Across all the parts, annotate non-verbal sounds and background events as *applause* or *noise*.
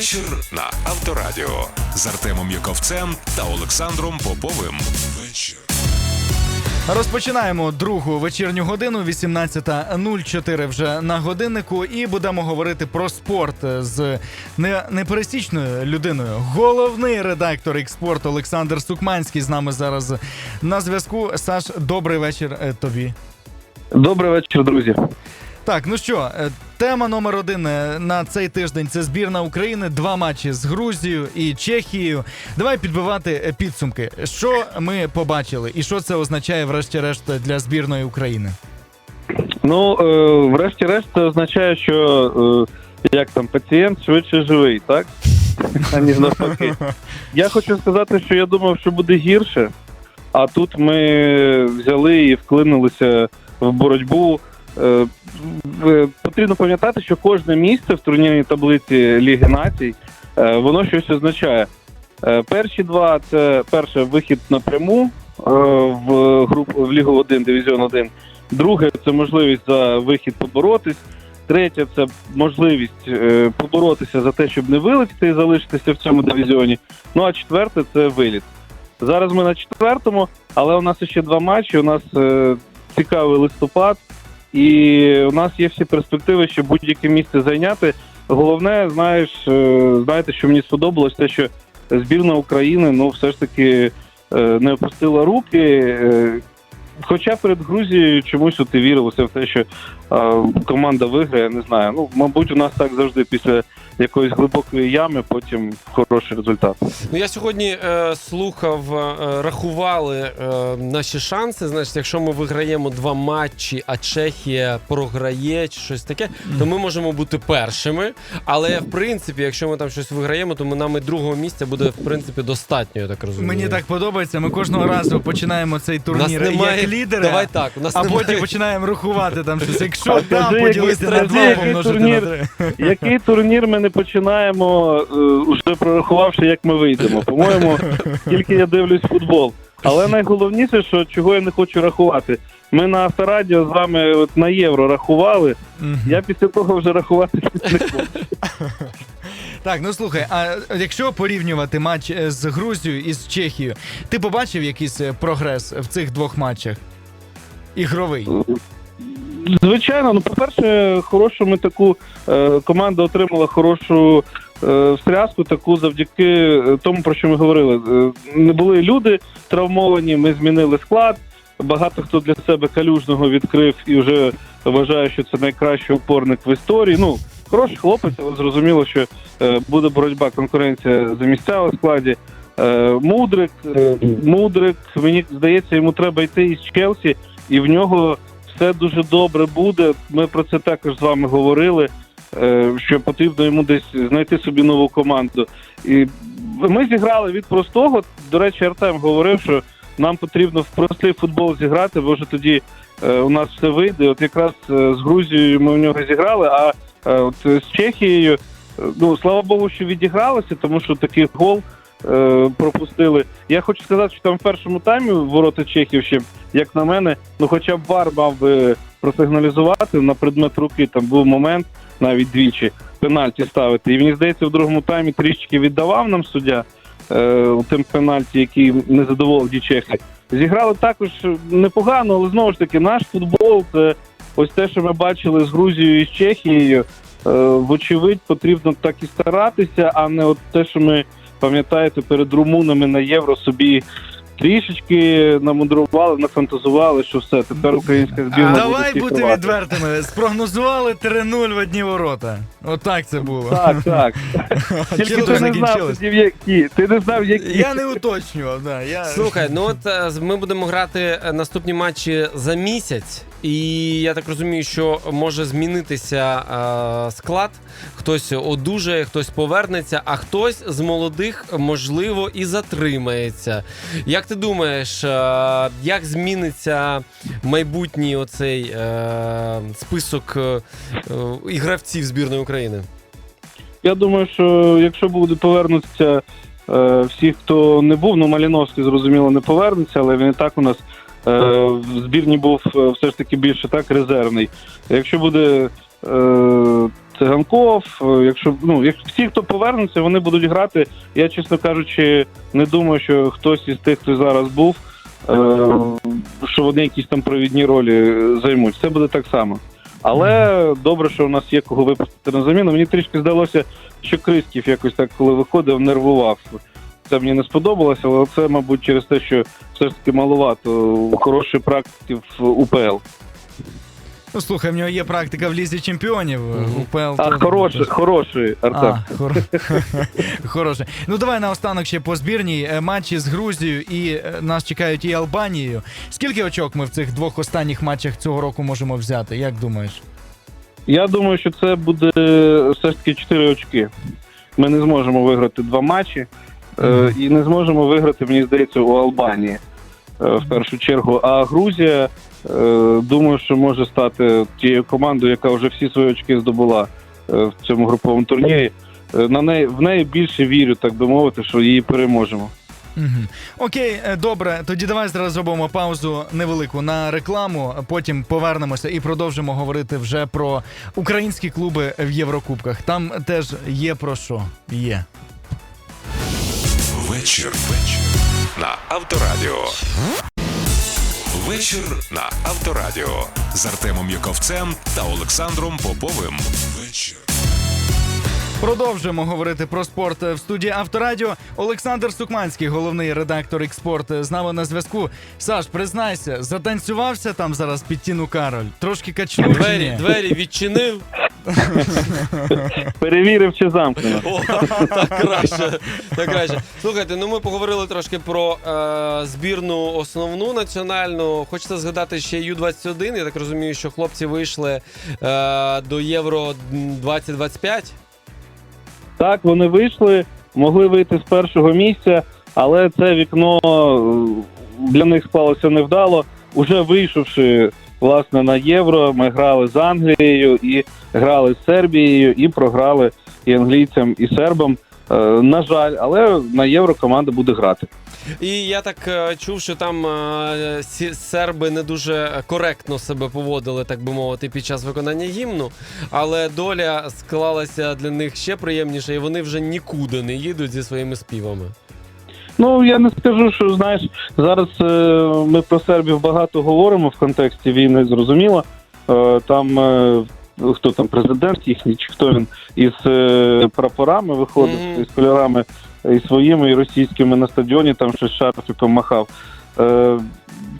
Вечір на Авторадіо з Артемом Яковцем та Олександром Поповим. Вечір. Розпочинаємо другу вечірню годину, 18.04 вже на годиннику, і будемо говорити про спорт з не, непересічною людиною. Головний редактор «Ікспорт» Олександр Сукманський з нами зараз на зв'язку. Саш, добрий вечір е, тобі. Добрий вечір, друзі. Так, ну що, е, тема номер один е, на цей тиждень це збірна України. Два матчі з Грузією і Чехією. Давай підбивати е, підсумки. Що ми побачили, і що це означає, врешті-решт, для збірної України? Ну, е, врешті-решт, це означає, що е, як там пацієнт швидше живий, так? *laughs* Аніж навпаки. Я хочу сказати, що я думав, що буде гірше, а тут ми взяли і вклинилися в боротьбу. Е, Потрібно пам'ятати, що кожне місце в турнірній таблиці Ліги Націй е, воно щось означає. Е, Перші два це перше вихід напряму в групу в Лігу 1, Дивізіон 1. Друге це можливість за вихід поборотись. Третє це можливість поборотися за те, щоб не вилетіти і залишитися в цьому дивізіоні. Ну а четверте це виліт. Зараз ми на четвертому, але у нас ще два матчі. У нас цікавий листопад, і у нас є всі перспективи, щоб будь-яке місце зайняти. Головне, знаєш, е, знаєте, що мені сподобалось, те, що збірна України ну все ж таки е, не опустила руки. Е, Хоча перед Грузією чомусь ти вірилося в те, що команда виграє, не знаю. Ну, мабуть, у нас так завжди після якоїсь глибокої ями, потім хороший результат. Ну я сьогодні е, слухав, е, рахували е, наші шанси. Значить, якщо ми виграємо два матчі, а Чехія програє чи щось таке, то ми можемо бути першими. Але в принципі, якщо ми там щось виграємо, то ми нам і другого місця буде в принципі достатньо. Я так розумію. Мені так подобається. Ми кожного разу починаємо цей нас турнір немає як лідери, Давай так. У нас а немає... потім починаємо рахувати там щось. Якщо А там скажи, поділити який на два, який помножити турнір? на три. Який турнір ми не починаємо, е, уже прорахувавши, як ми вийдемо. По-моєму, тільки я дивлюсь футбол. Але найголовніше, що чого я не хочу рахувати. Ми на авторадіо з вами от на євро рахували. Я після того вже рахувати не хочу. Так, ну слухай, а якщо порівнювати матч е, з Грузією і з Чехією, ти побачив якийсь е, прогрес в цих двох матчах? Ігровий. Звичайно, ну по-перше, хорошу ми таку е, команда отримала хорошу е, таку завдяки е, тому, про що ми говорили. Е, не були люди травмовані, ми змінили склад. Багато хто для себе калюжного відкрив і вже вважає, що це найкращий опорник в історії. Ну, хороший хлопець, але зрозуміло, що е, буде боротьба, конкуренція за місця у складі. Е, Мудрик, е, Мудрик, мені здається, йому треба йти із Челсі, і в нього все дуже добре буде. Ми про це також з вами говорили. е, Що потрібно йому десь знайти собі нову команду. І ми зіграли від простого. До речі, Артем говорив, що нам потрібно в простий футбол зіграти, бо вже тоді е, у нас все вийде. От якраз е, з Грузією ми в нього зіграли, а от з Чехією, ну слава Богу, що відігралося, тому що такий гол е, пропустили. Я хочу сказати, що там в першому таймі ворота Чехів ще, як на мене, ну хоча б вар мав би просигналізувати на предмет руки. Там був момент навіть двічі пенальті ставити. І мені здається, в другому таймі трішки віддавав нам суддя е, тим пенальті, який не задоволив Чехи. Зіграли також непогано, але знову ж таки, наш футбол це ось те, що ми бачили з Грузією і з Чехією. Е, вочевидь, потрібно так і старатися, а не от те, що ми пам'ятаєте, перед румунами на євро собі трішечки намудрували, нафантазували, що все, тепер українська збірна Давай буде бути відвертими. Спрогнозували 3-0 в одні ворота. Отак це було. Так, так. *laughs* Тільки ти не знав, які. Ти не знав, які. Я не уточнював, да. Я... Слухай, ну от е, з- ми будемо грати е, наступні матчі за місяць, і я так розумію, що може змінитися е, склад. Хтось одужає, хтось повернеться, а хтось з молодих можливо і затримається. Як ти думаєш, е, як зміниться майбутній оцей е, список е, е, і гравців збірної України? Я думаю, що якщо буде повернутися е, всі, хто не був, ну Маліновський, зрозуміло, не повернеться, але він і так у нас в збірні був е, все ж таки більше так резервний. Якщо буде е, Циганков. е, Якщо ну, як всі, хто повернуться, вони будуть грати. Я, чесно кажучи, не думаю, що хтось із тих, хто зараз був, е, що вони якісь там провідні ролі е, займуть. Все буде так само. Але добре, що у нас є кого випустити на заміну. Мені трішки здалося, що Криськів якось так, коли виходив, нервував. Це мені не сподобалося, але це, мабуть, через те, що все ж таки маловато хорошої практики в УПЛ. Ну слухай, в нього є практика в лізі чемпіонів. Мгм. УПЛ А хороший, хороший Артем. А, хор... *laughs* Хороше. Ну давай наостанок ще по збірній Е, матчі з Грузією і е, нас чекають і Албанією. Скільки очок ми в цих двох останніх матчах цього року можемо взяти? Як думаєш? Я думаю, що це буде все ж таки 4 очки. Ми не зможемо виграти два матчі е, і не зможемо виграти, мені здається, у Албанії е, в першу чергу. А Грузія, е, думаю, що може стати тією командою, яка вже всі свої очки здобула в цьому груповому турнірі. На неї в неї більше вірю, так би мовити, що її переможемо. Угу. Окей, добре. Тоді давай зараз зробимо паузу невелику на рекламу. Потім повернемося і продовжимо говорити вже про українські клуби в Єврокубках. Там теж є про що. Є. Вечір. Вечір. На Авторадіо. Вечір на Авторадіо. З Артемом Яковцем та Олександром Поповим. Вечір. Продовжуємо говорити про спорт в студії Авторадіо. Олександр Сукманський, головний редактор «Ікспорт», з нами на зв'язку. Саш, признайся, затанцювався там зараз під Тіну Кароль? Трошки качнув Двері, двері відчинив. Перевірив, чи замкнено. О, так краще. Так краще. Слухайте, ну ми поговорили трошки про е, збірну основну національну. Хочете згадати ще Ю-21. Я так розумію, що хлопці вийшли е, до Євро 2025. Так, вони вийшли, могли вийти з першого місця, але це вікно е, для них склалося невдало. Уже вийшовши власне на євро, ми грали з Англією і грали з Сербією, і програли і англійцям, і сербам. Е, На жаль, але на євро команда буде грати. І я так е, чув, що там е, серби не дуже коректно себе поводили, так би мовити, під час виконання гімну. Але доля склалася для них ще приємніше, і вони вже нікуди не їдуть зі своїми співами. Ну я не скажу, що знаєш, зараз е, ми про сербів багато говоримо в контексті війни, зрозуміло. Е, там е, хто там президент їхній, чи хто він із е, прапорами виходив, Мгм. із кольорами і своїми, і російськими на стадіоні, там щось шарфіком махав. Е,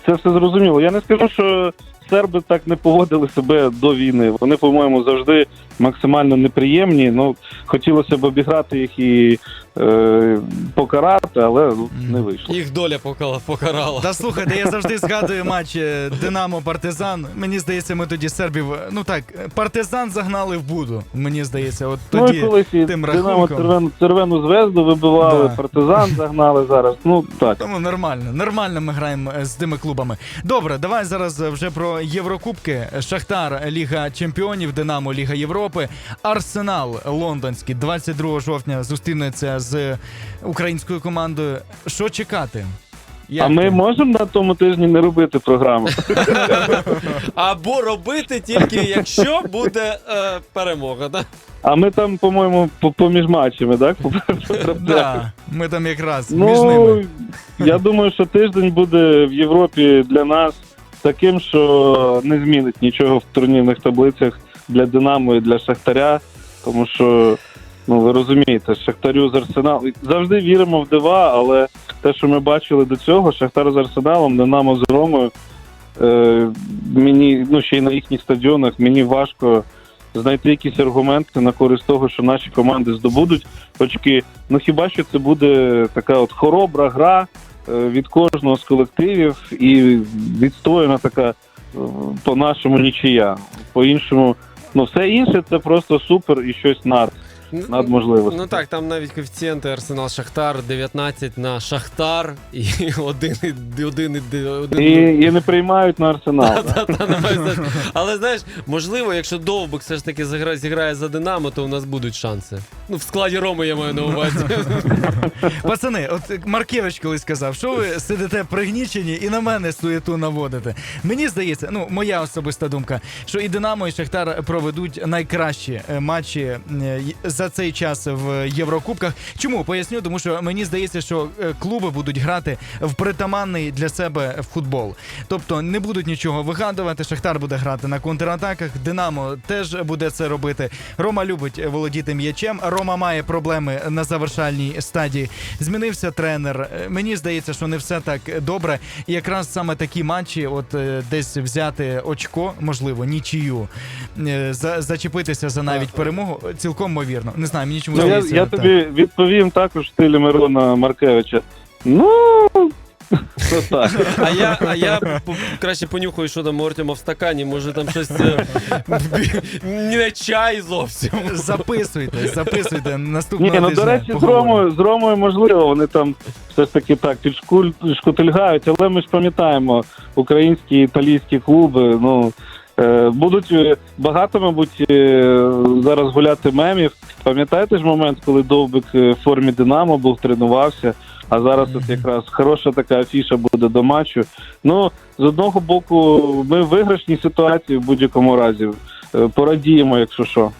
це все зрозуміло. Я не скажу, що серби так не поводили себе до війни. Вони, по-моєму, завжди максимально неприємні. Ну, хотілося б обіграти їх і е, покарати, але ну, не вийшло. Їх доля покала- покарала. Та слухайте, я завжди згадую матч е, Динамо Партизан. Мені здається, ми тоді сербів. е, Ну так, партизан загнали в буду. Мені здається, от Ну і колись і тим Динамо рахунком. червену, червену звезду вибивали, Да. партизан *laughs* загнали зараз. Ну так. Тому нормально, нормально ми граємо е, з тими клубами. Добре, давай зараз вже про Єврокубки. Шахтар, Ліга Чемпіонів, Динамо, Ліга Європи, Арсенал лондонський 22 жовтня зустрінеться з українською командою. Що чекати? Як а ми можемо на тому тижні не робити програму. *laughs* Або робити тільки якщо буде е, перемога. Да? А ми там, по-моєму, поміж матчами, так? Да, ми там якраз між ними. Ну, я думаю, що тиждень буде в Європі для нас таким, що не змінить нічого в турнірних таблицях для Динамо і для Шахтаря. Тому що, ну ви розумієте, Шахтарю з Арсеналом завжди віримо в дива, але те, що ми бачили до цього, Шахтар з Арсеналом, Динамо з Ромою, е, мені, ну ще й на їхніх стадіонах, мені важко знайти якісь аргументи на користь того, що наші команди здобудуть очки. Ну хіба що це буде така от хоробра гра від кожного з колективів і відстояна така е, по-нашому нічия. По-іншому, ну все інше це просто супер і щось над. Ну, надможливостей. Ну так, там навіть коефіцієнти Арсенал Шахтар 19 на Шахтар і *laughs* 1 і 1 і 1. І, і не приймають на арсенал. Та, та, значення. *laughs* Але знаєш, можливо, якщо Довбик все ж таки загра- зіграє за Динамо, то у нас будуть шанси. Ну, в складі Роми я маю на увазі. *laughs* Пацани, от Маркевич колись сказав, що ви сидите пригнічені і на мене суєту наводите. Мені здається, ну моя особиста думка, що і Динамо, і Шахтар проведуть найкращі е, матчі е, й- за цей час в Єврокубках. Чому поясню? Тому що мені здається, що е, клуби будуть грати в притаманний для себе футбол. Тобто не будуть нічого вигадувати. Шахтар буде грати на контратаках. Динамо теж буде це робити. Рома любить володіти м'ячем. Рома має проблеми на завершальній стадії. Змінився тренер. Е, Мені здається, що не все так добре. І якраз саме такі матчі, от е, десь взяти очко, можливо, нічию, за, зачепитися за навіть перемогу, цілком ймовірно. Не знаю, мені чому Ну, я, здається. я так. тобі відповім також в стилі Мирона Маркевича. Ну, то так. А я, а я п- краще понюхаю, що там у Артема в стакані, може там щось е, не чай зовсім. Записуйте, записуйте наступного Ні, ну тижня до речі, з поговоримо. Ромою, з Ромою можливо, вони там все ж таки так підшкуль- шкутильгають, але ми ж пам'ятаємо, українські і італійські клуби, ну. Е, Будуть е, багато, мабуть, е, зараз гуляти мемів. Пам'ятаєте ж момент, коли Довбик в формі Динамо був, тренувався, а зараз от якраз хороша така афіша буде до матчу. Ну, з одного боку, ми в виграшній ситуації в будь-якому разі. Порадіємо, якщо що.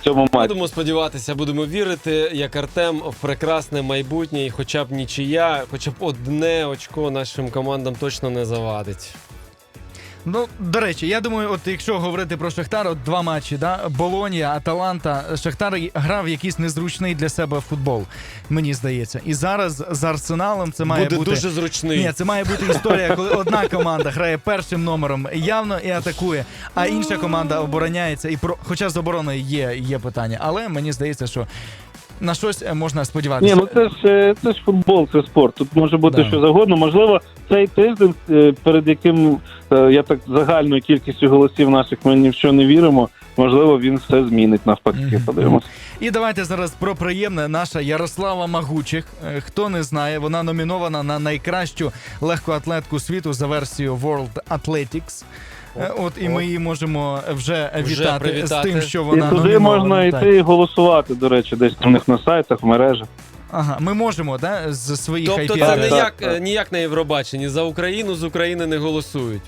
В цьому матчі. Будемо сподіватися, будемо вірити, як Артем в прекрасне майбутнє, і хоча б нічия, хоча б одне очко нашим командам точно не завадить. Ну, до речі, я думаю, от якщо говорити про Шахтар, от два матчі, да? Болонія, Аталанта, Шахтар грав якийсь незручний для себе футбол, мені здається. І зараз з Арсеналом це має Буде бути. дуже зручний. Ні, це має бути історія, коли одна команда грає першим номером явно і атакує, а інша команда обороняється. І про хоча з обороною є, є питання, але мені здається, що на щось е, можна Ні, сподіватися. ну це ж е, це ж футбол, це спорт. Тут може бути Да. що завгодно. Можливо, цей тиждень, е, перед яким я так загальною кількістю голосів наших ми ні в що не віримо. Можливо, він все змінить навпаки. Подивимось. І давайте зараз про приємне. Наша Ярослава Магучих. Хто не знає, вона номінована на найкращу легкоатлетку світу за версією World Athletics. Е, От і ми її можемо вже, Вже вітати з привітати. тим, що І вона туди номінована. можна Так. йти і голосувати. До речі, десь у них на сайтах, в мережах. Ага, ми можемо, да, з своїх Тобто IP це не так, як, так. е, ніяк на Євробаченні. За Україну з України не голосують.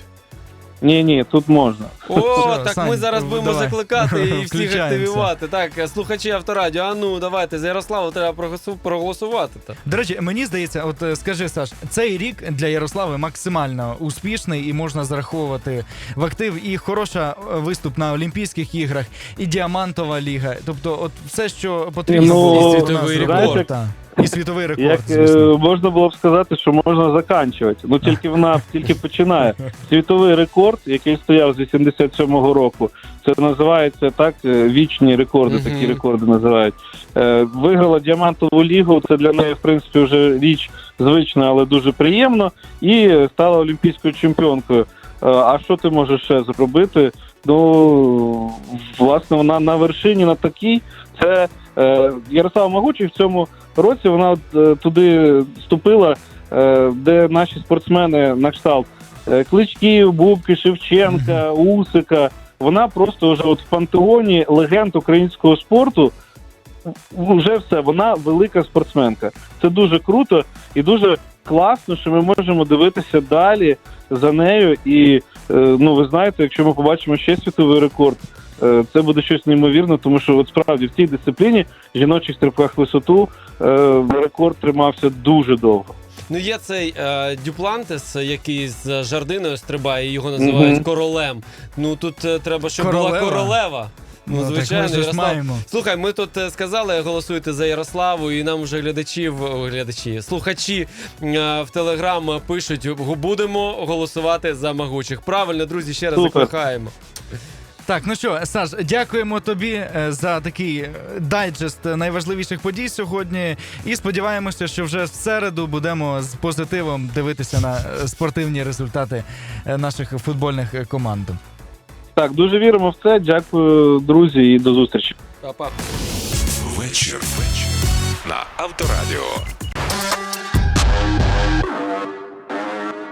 Ні, ні, тут можна. О, Все, так Сань, ми зараз будемо давай. закликати і *laughs* всіх Включаємося. активувати. Так, слухачі авторадіо, а ну давайте за Ярославу треба проголосу- проголосувати. Та. До речі, мені здається, от е, скажи, Саш, цей рік для Ярослави максимально успішний і можна зараховувати в актив і хороша е, виступ на Олімпійських іграх, і діамантова ліга. Тобто, от все, що потрібно Ну, було світовий рекорд. Та. І світовий рекорд. Як е, звісно. можна було б сказати, що можна заканчувати. Ну тільки вона тільки починає. *laughs* Світовий рекорд, який стояв з 87-го року, це називається так. е, Вічні рекорди, Мгм. такі рекорди називають. Е, Виграла діамантову лігу. Це для неї, в принципі, вже річ звична, але дуже приємно. І стала олімпійською чемпіонкою. А що ти можеш ще зробити? Ну власне, вона на вершині на такій. Це е, Ярослава Магучий в цьому році вона от, е, туди вступила, е, де наші спортсмени на кшталт е, Кличків, Бубки, Шевченка, Усика. Вона просто вже от в пантеоні легенд українського спорту. Вже все, вона велика спортсменка. Це дуже круто і дуже класно, що ми можемо дивитися далі за нею. І ну ви знаєте, якщо ми побачимо ще світовий рекорд, це буде щось неймовірне, тому що от справді в цій дисципліні жіночих стрибках висоту рекорд тримався дуже довго. Ну, є цей е, Дюплантес, який з жардиною стрибає, його називають Мгм. королем. Ну тут е, треба, щоб Королева? була королева. Ну, так звичайно, ми ж Ярослав. маємо. Слухай, ми тут е, сказали, голосуйте за Ярославу, і нам вже глядачів, о, глядачі, слухачі е, в Телеграм пишуть, будемо голосувати за могучих. Правильно, друзі, ще раз Супер. закликаємо. Так, ну що, Саш, дякуємо тобі е, за такий е, дайджест найважливіших подій сьогодні. І сподіваємося, що вже в середу будемо з позитивом дивитися на е, спортивні результати наших футбольних команд. Так, дуже віримо в це. Дякую, друзі, і до зустрічі. Па-па. Вечір. Вечір. На Авторадіо.